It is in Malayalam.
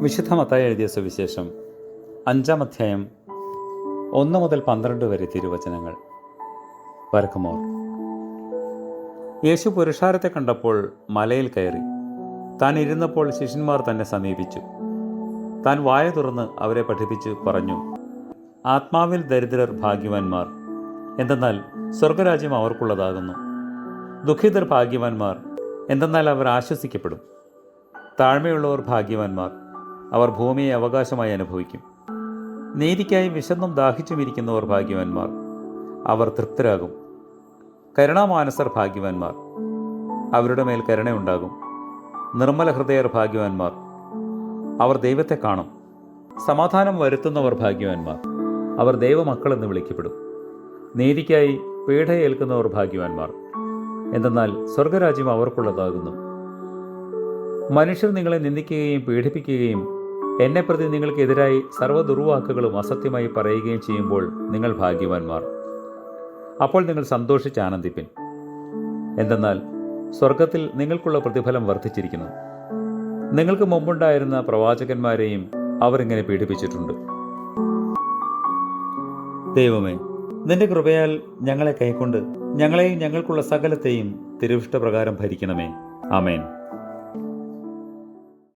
വിശുദ്ധ മത്തായി എഴുതിയ സുവിശേഷം. അഞ്ചാം അധ്യായം ഒന്ന് മുതൽ പന്ത്രണ്ട് വരെ തിരുവചനങ്ങൾ. വരക്കുമോർ. യേശു പുരുഷാരത്തെ കണ്ടപ്പോൾ മലയിൽ കയറി. താൻ ഇരുന്നപ്പോൾ ശിഷ്യന്മാർ തന്നെ സമീപിച്ചു. താൻ വായ തുറന്ന് അവരെ പഠിപ്പിച്ച് പറഞ്ഞു ആത്മാവിൽ ദരിദ്രർ ഭാഗ്യവാന്മാർ. എന്തെന്നാൽ സ്വർഗരാജ്യം അവർക്കുള്ളതാകുന്നു. ദുഃഖിതർ ഭാഗ്യവാന്മാർ. എന്തെന്നാൽ അവർ ആശ്വസിക്കപ്പെടും. താഴ്മയുള്ളവർ ഭാഗ്യവാന്മാർ. അവർ ഭൂമിയെ അവകാശമായി അനുഭവിക്കും. നീതിക്കായി വിശന്നും ദാഹിച്ചുമിരിക്കുന്നവർ ഭാഗ്യവാന്മാർ. അവർ തൃപ്തരാകും. കരുണാമാനസർ ഭാഗ്യവാന്മാർ. അവരുടെ മേൽ കരുണയുണ്ടാകും. നിർമ്മല ഹൃദയർ ഭാഗ്യവാന്മാർ. അവർ ദൈവത്തെ കാണും. സമാധാനം വരുത്തുന്നവർ ഭാഗ്യവാന്മാർ. അവർ ദൈവമക്കളെന്ന് വിളിക്കപ്പെടും. നീതിക്കായി പീഡയേൽക്കുന്നവർ ഭാഗ്യവാന്മാർ. എന്തെന്നാൽ സ്വർഗരാജ്യം അവർക്കുള്ളതാകുന്നു. മനുഷ്യർ നിങ്ങളെ നിന്ദിക്കുകയും പീഡിപ്പിക്കുകയും എന്നെ പ്രതി നിങ്ങൾക്കെതിരായി സർവ ദുർവാക്കുകളും അസത്യമായി പറയുകയും ചെയ്യുമ്പോൾ നിങ്ങൾ ഭാഗ്യവാന്മാർ. അപ്പോൾ നിങ്ങൾ സന്തോഷിച്ച് ആനന്ദിപ്പിൻ. എന്തെന്നാൽ സ്വർഗത്തിൽ നിങ്ങൾക്കുള്ള പ്രതിഫലം വർദ്ധിച്ചിരിക്കുന്നു. നിങ്ങൾക്ക് മുമ്പുണ്ടായിരുന്ന പ്രവാചകന്മാരെയും അവരിങ്ങനെ പീഡിപ്പിച്ചിട്ടുണ്ട്. ദൈവമേ നിന്റെ കൃപയാൽ ഞങ്ങളെ കൈക്കൊണ്ട് ഞങ്ങളെയും ഞങ്ങൾക്കുള്ള സകലത്തെയും തിരുവിഷ്ടപ്രകാരം ഭരിക്കണമേ. ആമേൻ.